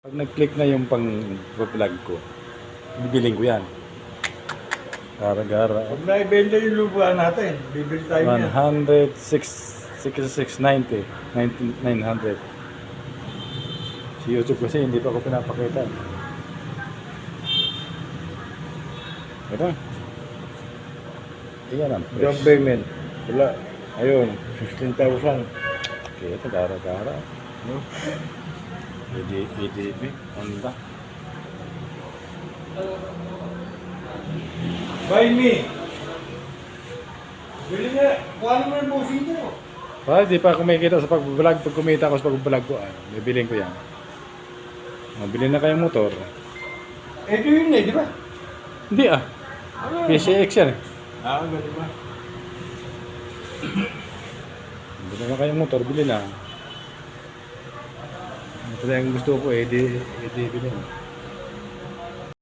Pag nag-click na yung pang vlog ko, bibiling ko yan. Gara-gara. Pag naibenta yung lupa natin, bibili tayo niya. 106, 6690, 900. Si YouTube kasi hindi pa ako pinapakita. Ito. Iyan ang Down fresh. payment. Wala. Ayun, 16,000. Okay, ito gara-gara. No? ED, EDB, Honda. Buy me. Bili nga. Kuha mo yung bossing ko. Pa, di pa kumikita sa pag-vlog. Pag kumita ako sa pag-vlog ko, ah, bibiling ko yan. Mabili na kayong motor. Ito yun eh, di ba? Hindi ah. Ano? PCX yan eh. Ah, di ba? Bili na kayong motor, bili na. Ito na yung gusto ko eh, di, di, bili na.